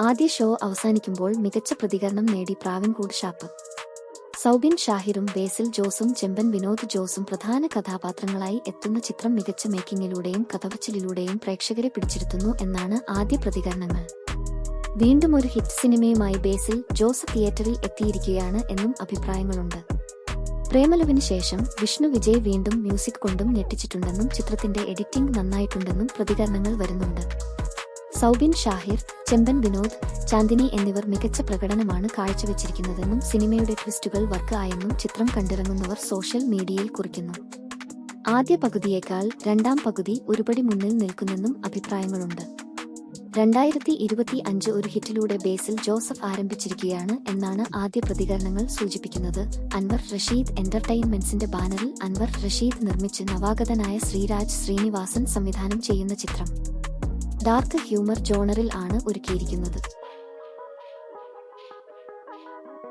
ആദ്യ ഷോ അവസാനിക്കുമ്പോൾ മികച്ച പ്രതികരണം നേടി പ്രാവിൻകൂട് ഷാപ്പ്. സൗബിൻ ഷാഹിറും ബേസിൽ ജോസും ചെമ്പൻ വിനോദ് ജോസും പ്രധാന കഥാപാത്രങ്ങളായി എത്തുന്ന ചിത്രം മികച്ച മേക്കിങ്ങിലൂടെയും കഥപച്ചിലൂടെയും പ്രേക്ഷകരെ പിടിച്ചിരുത്തുന്നു എന്നാണ് ആദ്യ പ്രതികരണങ്ങൾ. വീണ്ടും ഒരു ഹിറ്റ് സിനിമയുമായി ബേസിൽ ജോസ് തിയേറ്ററിൽ എത്തിയിരിക്കുകയാണ് എന്നും അഭിപ്രായങ്ങളുണ്ട്. പ്രേമലുവിന് ശേഷം വിഷ്ണു വിജയ് വീണ്ടും മ്യൂസിക് കൊണ്ടും ഞെട്ടിച്ചിട്ടുണ്ടെന്നും ചിത്രത്തിന്റെ എഡിറ്റിംഗ് നന്നായിട്ടുണ്ടെന്നും പ്രതികരണങ്ങൾ വരുന്നുണ്ട്. സൗബിൻ ഷാഹിർ ചെമ്പൻ വിനോദ് ചാന്ദിനി എന്നിവർ മികച്ച പ്രകടനമാണ് കാഴ്ചവെച്ചിരിക്കുന്നതെന്നും സിനിമയുടെ ട്വിസ്റ്റുകൾ വർക്ക് ആയെന്നും ചിത്രം കണ്ടിറങ്ങുന്നവർ സോഷ്യൽ മീഡിയയിൽ കുറിക്കുന്നു. ആദ്യ പകുതിയേക്കാൾ രണ്ടാം പകുതി ഒരുപടി മുന്നിൽ നിൽക്കുന്നെന്നും അഭിപ്രായങ്ങളുണ്ട്. രണ്ടായിരത്തി ഇരുപത്തി അഞ്ച് ഒരു ഹിറ്റിലൂടെ ബേസിൽ ജോസഫ് ആരംഭിച്ചിരിക്കുകയാണ് എന്നാണ് ആദ്യ പ്രതികരണങ്ങൾ സൂചിപ്പിക്കുന്നത്. അൻവർ റഷീദ് എന്റർടൈൻമെന്റ്സിന്റെ ബാനറിൽ അൻവർ റഷീദ് നിർമ്മിച്ച് നവാഗതനായ ശ്രീരാജ് ശ്രീനിവാസൻ സംവിധാനം ചെയ്യുന്ന ചിത്രം. ഡാർക്ക് ഹ്യൂമർ ജോണറിൽ ആണ് ഒരുക്കിയിരിക്കുന്നത്.